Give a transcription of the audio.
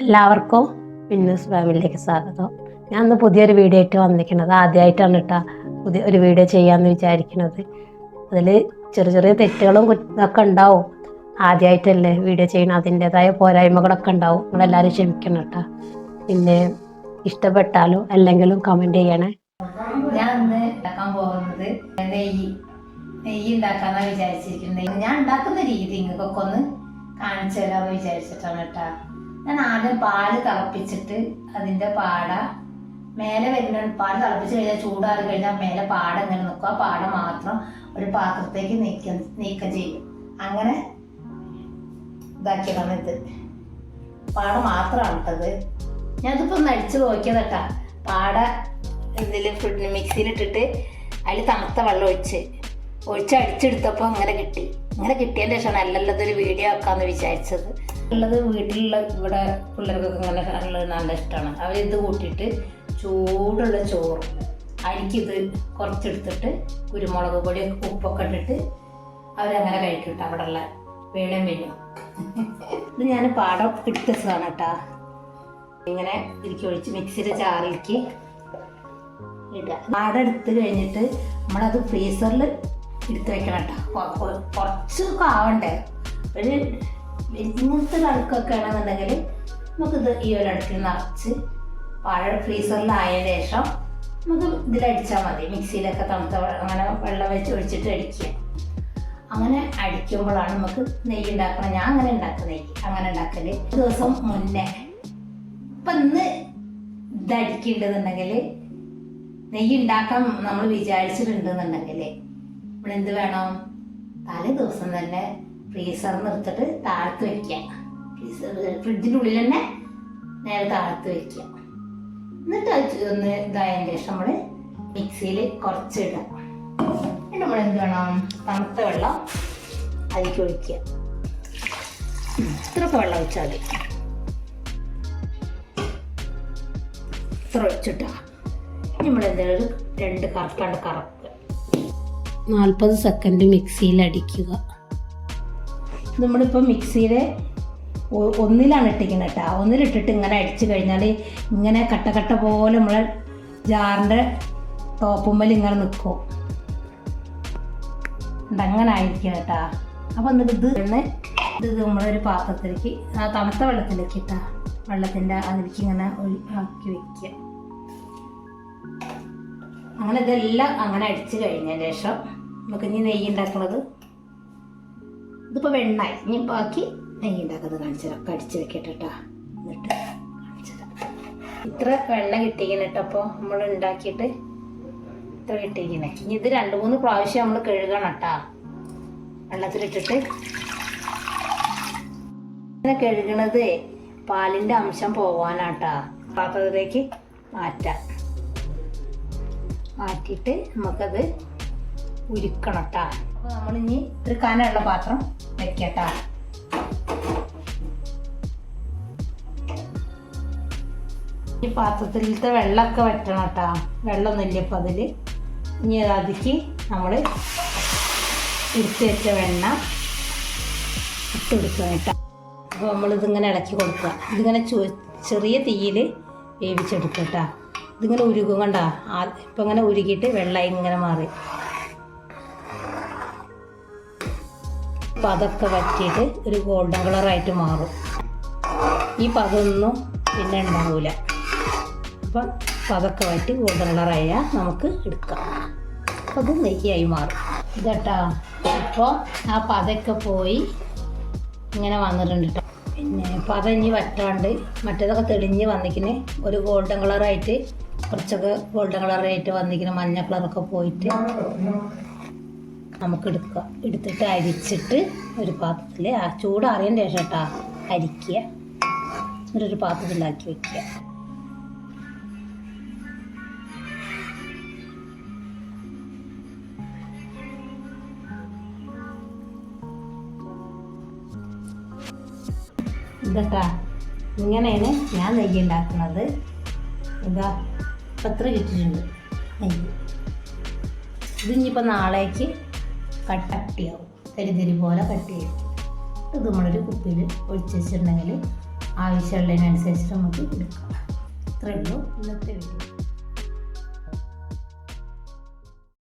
എല്ലാവർക്കും പിന്നൂസ് ഫാമിലിയിലേക്ക് സ്വാഗതം. ഞാൻ ഇന്ന് പുതിയൊരു വീഡിയോ ആയിട്ട് വന്നിരിക്കുന്നത്. ആദ്യമായിട്ടാണ് കേട്ടോ പുതിയ ഒരു വീഡിയോ ചെയ്യാമെന്ന് വിചാരിക്കുന്നത്. അതിൽ ചെറിയ ചെറിയ തെറ്റുകളും ഇതൊക്കെ ഉണ്ടാവും. ആദ്യമായിട്ടല്ലേ വീഡിയോ ചെയ്യണം അതിന്റെതായ പോരായ്മകളൊക്കെ ഉണ്ടാവും. നിങ്ങളെല്ലാവരും ക്ഷമിക്കണം കേട്ടോ. പിന്നെ ഇഷ്ടപ്പെട്ടാലും അല്ലെങ്കിലും കമന്റ് ചെയ്യണേ. ഞാൻ ഇന്ന് ഉണ്ടാക്കാൻ പോകുന്നത് നെയ്യ്. നെയ്യ് ഉണ്ടാക്കാന്നാണ് വിചാരിച്ചിരിക്കുന്നത്. ഞാൻ ഉണ്ടാക്കുന്ന രീതി നിങ്ങൾക്കൊക്കെ ഒന്ന് കാണിച്ചു തരാമെന്ന് വിചാരിച്ചിട്ടാണ് കേട്ടാ. ഞാൻ ആദ്യം പാൽ തിളപ്പിച്ചിട്ട് അതിന്റെ പാട മേലെ വരുന്ന പാൽ തിളപ്പിച്ച് കഴിഞ്ഞാൽ ചൂടാറി കഴിഞ്ഞാൽ മേലെ പാട ഇങ്ങനെ നിൽക്കും ആ പാട മാത്രം ഒരു പാത്രത്തേക്ക് നീക്കം നീക്കം ചെയ്യും. അങ്ങനെ ഇതാക്കിയതാണ് ഇത്. പാട മാത്രമാണ് ഇട്ടത്. ഞാനിതിപ്പോ ഒന്ന് അടിച്ചു നോക്കിയതട്ടാ പാട ഇതിൽ മിക്സിയിലിട്ടിട്ട് അതിൽ തണുത്ത വെള്ളം ഒഴിച്ച്. ഒഴിച്ച് അടിച്ചെടുത്തപ്പോൾ അങ്ങനെ കിട്ടി. ഇങ്ങനെ കിട്ടിയതിന് ശേഷമാണ് അല്ലല്ലത് ഒരു വീഡിയോ ആക്കാന്ന് വിചാരിച്ചത്. ഉള്ളത് വീട്ടിലുള്ള ഇവിടെ പിള്ളേർക്കൊക്കെ ഇങ്ങനെ ഉള്ളത് നല്ല ഇഷ്ടമാണ്. അവരിത് കൂട്ടിയിട്ട് ചൂടുള്ള ചോറ് അരിക്കിത് കുറച്ചെടുത്തിട്ട് കുരുമുളക് പൊടി ഉപ്പൊക്കെ ഇട്ടിട്ട് അവരങ്ങനെ കഴിക്കും കേട്ടോ അവിടെ ഉള്ള വീണും വീണും ഇത് ഞാൻ പാടം ഇട്ടതാണ് കേട്ടാ ഇങ്ങനെ ഇരിക്കി ഒഴിച്ച് മിക്സിയുടെ ചാറിലേക്ക് ഇടുക. പാട എടുത്ത് കഴിഞ്ഞിട്ട് നമ്മളത് ഫ്രീസറിൽ എടുത്ത് വെക്കണം കേട്ടോ കുറച്ചൊക്കെ ആവണ്ടേ. ഒരു ഇങ്ങനത്തെ ഒരു അടുക്കൊക്കെ ആണെന്നുണ്ടെങ്കിൽ നമുക്കിത് ഈ ഒരു അടുക്കിൽ നിറച്ച് പാഴ ഫ്രീസറിലായ ശേഷം നമുക്ക് ഇതിലടിച്ചാൽ മതി. മിക്സിയിലൊക്കെ തണുത്ത അങ്ങനെ വെള്ളം വെച്ച് ഒഴിച്ചിട്ട് അടിക്കുക. അങ്ങനെ അടിക്കുമ്പോഴാണ് നമുക്ക് നെയ്യ് ഉണ്ടാക്കണം ഞാൻ അങ്ങനെ ഉണ്ടാക്കുന്ന നെയ്യ്. അങ്ങനെ ഉണ്ടാക്കൽ ദിവസം മുന്നേ. ഇപ്പം ഇന്ന് ഇതടിക്കുന്നുണ്ടെന്നുണ്ടെങ്കിൽ നെയ്യ് ഉണ്ടാക്കാൻ നമ്മൾ വിചാരിച്ചിട്ടുണ്ടെന്നുണ്ടെങ്കിൽ നമ്മൾ എന്ത് വേണം? തലേ ദിവസം തന്നെ ഫ്രീസറിൽ നിർത്തിട്ട് താഴ്ത്ത് വെക്കുക. ഫ്രീസർ ഫ്രിഡ്ജിന്റെ ഉള്ളിൽ തന്നെ നേരെ താഴ്ത്ത് വെക്കുക. എന്നിട്ട് അത് ഒന്ന് ഇതായതിന് ശേഷം നമ്മൾ മിക്സിയിൽ കുറച്ചിടുക. എന്നിട്ട് നമ്മൾ എന്ത് വേണം? തണുത്ത വെള്ളം അതിലേക്ക് ഒഴിക്കുക. ഇത്ര വെള്ളം ഒഴിച്ചാൽ മതി. ഇത്ര ഒഴിച്ചിട്ടാ. നമ്മൾ എന്തെങ്കിലും രണ്ട് കറക്കാണ്ട് കറക്കുക. നാൽപ്പത് സെക്കൻഡ് മിക്സിയിൽ അടിക്കുക. നമ്മളിപ്പോൾ മിക്സിയിൽ ഒന്നിലാണ് ഇട്ടിരിക്കുന്നത് കേട്ടോ ഒന്നിലിട്ടിട്ട് ഇങ്ങനെ അടിച്ച് കഴിഞ്ഞാൽ ഇങ്ങനെ കട്ട കട്ട പോലെ നമ്മളെ ജാറിന്റെ ടോപ്പുമ്പൽ ഇങ്ങനെ നിൽക്കും അങ്ങനെ ആയിരിക്കും കേട്ടാ അപ്പം എന്നിട്ട് ഇത് ഇന്ന് ഇത് നമ്മളൊരു പാത്രത്തിലേക്ക് ആ തണുത്ത വെള്ളത്തിലേക്ക് ഇട്ടാ. വെള്ളത്തിന്റെ അതിലേക്ക് ഇങ്ങനെ ഒഴിവാക്കി വെക്കുക അങ്ങനെ ഇതെല്ലാം അങ്ങനെ അടിച്ചു കഴിഞ്ഞതിന് ശേഷം നമുക്ക് ഇനി നെയ്യ് ഉണ്ടാക്കുന്നത് ഇതിപ്പോൾ വെണ്ണായി. ഇനി ബാക്കി നെയ്യ് ഉണ്ടാക്കുന്നത് കാണിച്ചു തരാം. കടിച്ച് വെക്കട്ടെ കേട്ടോ എന്നിട്ട് ഇത്ര വെണ്ണ കിട്ടിയിരിക്കണ കേട്ടോ അപ്പോൾ നമ്മൾ ഉണ്ടാക്കിയിട്ട് ഇത്ര കിട്ടിയിരിക്കണേ. ഇനി ഇത് രണ്ട് മൂന്ന് പ്രാവശ്യം നമ്മൾ കഴുകണം കേട്ടോ. വെള്ളത്തിലിട്ടിട്ട്. ഇങ്ങനെ കഴുകണത് പാലിന്റെ അംശം പോവാനാട്ടാ പാത്രത്തിലേക്ക് മാറ്റാം. മാറ്റിയിട്ട് നമുക്കത് ഉരുക്കണം കേട്ടാ. അപ്പോൾ നമ്മളിനി കനമുള്ള പാത്രം വെക്കട്ടാ. ഈ പാത്രത്തിലത്തെ വെള്ളമൊക്കെ വെട്ടണം കേട്ടാ. വെള്ളമൊന്നുമില്ല ഇപ്പം അതിൽ ഇനി അതിക്ക് നമ്മൾ ഇരുത്തി വെച്ച വെണ്ണ ഇട്ട് കൊടുക്കണം കേട്ടോ. അപ്പോൾ നമ്മളിതിങ്ങനെ ഇളക്കി കൊടുക്കുക. ഇതിങ്ങനെ ചെറിയ തീയിൽ വേവിച്ചെടുക്കുക കേട്ടോ. ഇതിങ്ങനെ ഉരുകും കണ്ട. ഇപ്പം ഇങ്ങനെ ഉരുകിയിട്ട് വെള്ളം ഇങ്ങനെ മാറി. അപ്പം അതൊക്കെ വറ്റിയിട്ട് ഒരു ഗോൾഡൻ കളറായിട്ട് മാറും. ഈ പതൊന്നും പിന്നെ ഉണ്ടാവില്ല അപ്പം പതൊക്കെ വറ്റി ഗോൾഡൻ കളറായാൽ നമുക്ക് എടുക്കാം. അപ്പം അത് നെയ്യായി മാറും. ഇതട്ടാ. ഇപ്പോൾ ആ പതൊക്കെ പോയി ഇങ്ങനെ വന്നിട്ടുണ്ട് കേട്ടോ പിന്നെ പത ഇനി വറ്റാണ്ട് മറ്റേതൊക്കെ തെളിഞ്ഞ് വന്നിക്കിന് ഒരു ഗോൾഡൻ കളറായിട്ട് കുറച്ചൊക്കെ ഗോൾഡൻ കളറായിട്ട് വന്നിക്കിന് മഞ്ഞ കളറൊക്കെ പോയിട്ട് നമുക്ക് എടുക്കുക എടുത്തിട്ട് അരിച്ചിട്ട് ഒരു പാത്രത്തിൽ ആ ചൂടാറിയതിന് ശേഷം കേട്ടോ അരിക്കുക. എന്നിട്ടൊരു പാത്രത്തിലാക്കി വെക്കുക. ഇതട്ടാ ഇങ്ങനെയാണ് ഞാൻ നെയ്യ് ഉണ്ടാക്കുന്നത്. ഇതാ പത്ര കിട്ടിയിട്ടുണ്ട് നെയ്യ്. ഇതിനിപ്പോൾ നാളേക്ക് കട്ടട്ടിയാവും. തരി തരി പോലെ കട്ടിയാവും ഇത് നമ്മളൊരു കുപ്പിയിൽ ഒഴിച്ച് വെച്ചിട്ടുണ്ടെങ്കിൽ ആവശ്യമുള്ളതിനനുസരിച്ച് നമുക്ക് എടുക്കാം. ഇത്രയേ ഉള്ളൂ ഇന്നത്തെ വീഡിയോ.